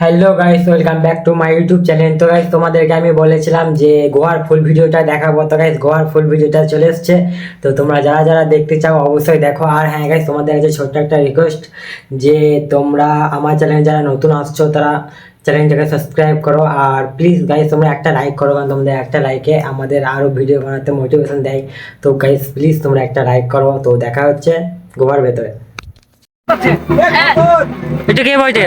Hello guys welcome back to my YouTube channel তো guys তোমাদেরকে আমি বলেছিলাম যে গোয়ার ফুল ভিডিওটা দেখাবো। তো গাইস গোয়ার ফুল ভিডিওটা চলে এসছে। তো তোমরা যারা যারা দেখতে চাও অবশ্যই দেখো। আর হ্যাঁ গাইস তোমাদের কাছে ছোট্ট একটা রিকোয়েস্ট যে তোমরা আমার চ্যানেলে যারা নতুন আসছো তারা চ্যানেলটাকে সাবস্ক্রাইব করো। আর প্লিজ গাইস তোমরা একটা লাইক করো। কারণ তোমাদের একটা লাইকে আমাদের আরও ভিডিও বানাতে মোটিভেশন দেয়। তো গাইস প্লিজ তোমরা একটা লাইক করো। তো দেখা হচ্ছে গোয়ার ভেতরে। এটা কে বইটে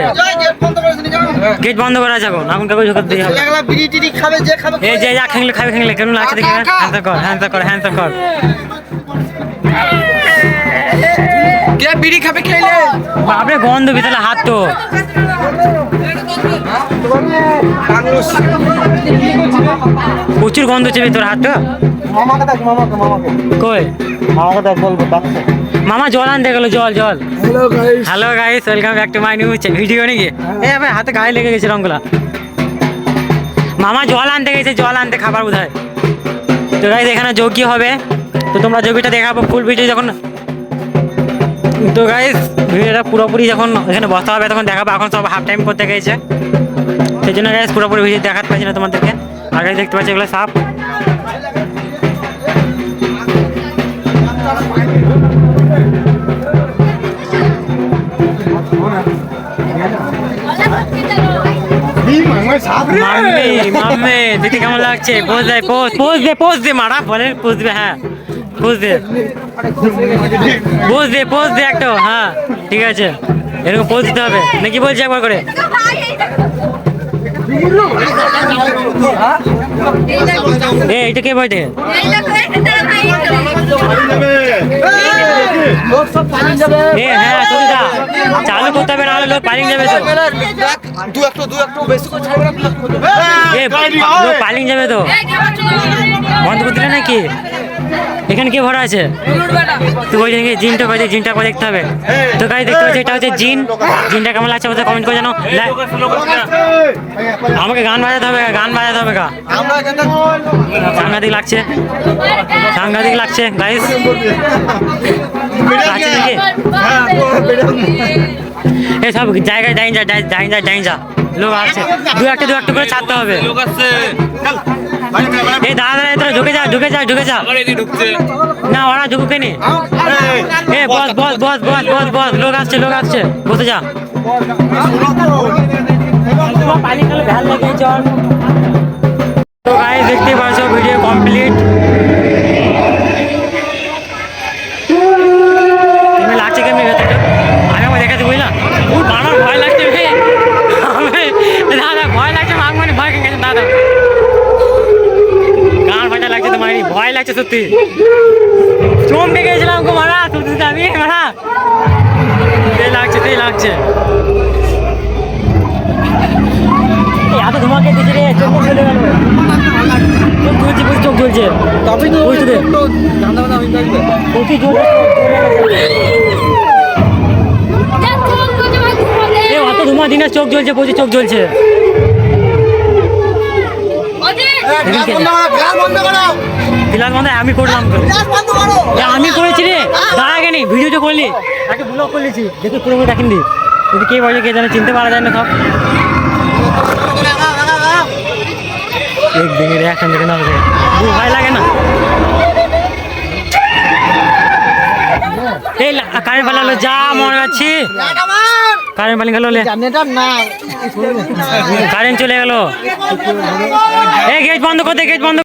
গেট বন্ধ করা এখন এখন কাগজ ঢোকাতে দিয়ে হবে। খাবে যে খাবে এই যে যা খেলে খাবে খেলে কেমন লাগছে দেখি? হ্যান্ড কর হ্যান্ড কর হ্যান্ড কর। কে বিড়ি খাবে খেলে? বাপরে গন্ধ ভিতরে হাত তো প্রচুর গন্ধ চেপে তোর। হাতটা মামাকে দেখ মামাকে মামাকে। কই? মামাকে দেখ বলব ডাকছে। মামা জল আনতে গেল জল জল। Hello guys hello guys welcome back to my new video নাকি এ ভাই হাতে গায়ে লেগে গেছে রঙগুলা মামা জল আনতে গেছে জল আনতে খাবার বোধহয় তো গাইস এখানে যোগ্য হবে তো তোমরা যোগ্যটা দেখাবো ফুল ভিডিও যখন। তো গাইস ভিডিওটা পুরোপুরি যখন এখানে বসতে হবে তখন দেখাবো এখন সব হাফ টাইম করতে গেছে। সেই জন্য গাইস পুরোপুরি ভিডিও দেখাতে পারছি না তোমাদেরকে। আর গাইস দেখতে পাচ্ছি এগুলো সাপ। মাম্মি মাম্মি দিদি কেমন লাগছে? পোজ দে পোজ পোজ দে পোজ দে মারা বলে পোজ দে হ্যাঁ পোজ দে। পোজ দে পোজ দে একটা হ্যাঁ ঠিক আছে। এরকম পোজ দিতে হবে। নাকি বলছি একবার করে? এ, এটা কে যাবে এ হ্যাঁ চালু করতে হবে, নাহলে লোক পালিয়ে যাবে তো। না এ পালিয়ে যাবে তো। বন্ধ করতে নাকি? এখানে কে ভরা আছে? তো বলছি জিনটা করে জিনটা করে দেখতে হবে। তো গাড়ি দেখতে পাচ্ছি এটা হচ্ছে জিন। জিনটা কেমন লাগছে ওদের কমেন্ট করে জানো। আমাকে গান বাজাতে হবে গান বাজাতে হবে গা। সাংঘাতিক লাগছে। সাংঘাতিক লাগছে গাইস আছে নাকি? এ সব জায়গায় ডাইন যা ডাইন যা ডাইন যা। লোক আছে। দু একটা দু একটা করে ছাড়তে হবে। এই দাদা দাদা তোরা ঢুকে যা ঢুকে যা ঢুকে যা। না ওরা ঢুকুকে নি এ বস বস বস বস বস বস লোক আসছে লোক আসছে। বসে যা। পানি খেলে লাগে তো গাইস দেখতে পাচ্ছ ভিডিও কমপ্লিট লাগছে কেমনি ভেতরটা? আমি আমার দেখাচ্ছি বুঝলা? ও আমার ভয় লাগছে ভয় লাগছে সত্যি। চমকে গেছিলাম গো মারা সত্যি আমি মারা। তেল লাগছে তেল লাগছে। এত ধোঁয়াকে দিচ্ছে রে চোখ চলে গেল। চোখ জ্বলছে বুঝি চোখ তবে তো বুঝতে দে। জোরে অত ধোঁয়া চোখ জ্বলছে প্রচুর চোখ জ্বলছে। বন্ধ বিলাস মানে আমি করলাম বন্ধ আমি করেছি রে। দাঁড়া কেন তো করলি। তাকে ব্লগ করলেছি দেখি পুরোপুরি দেখেন। দি যদি কে বলে কে জানে চিনতে পারা যায় না সব। এক দিনের রিয়াকশন দেখে না দু ভয় লাগে না এই কারেন্ট পালালো যা মনে আছি। কারেন্ট পালিয়ে গেল কারেন্ট চলে গেল। এই গেট বন্ধ করতে গেট বন্ধ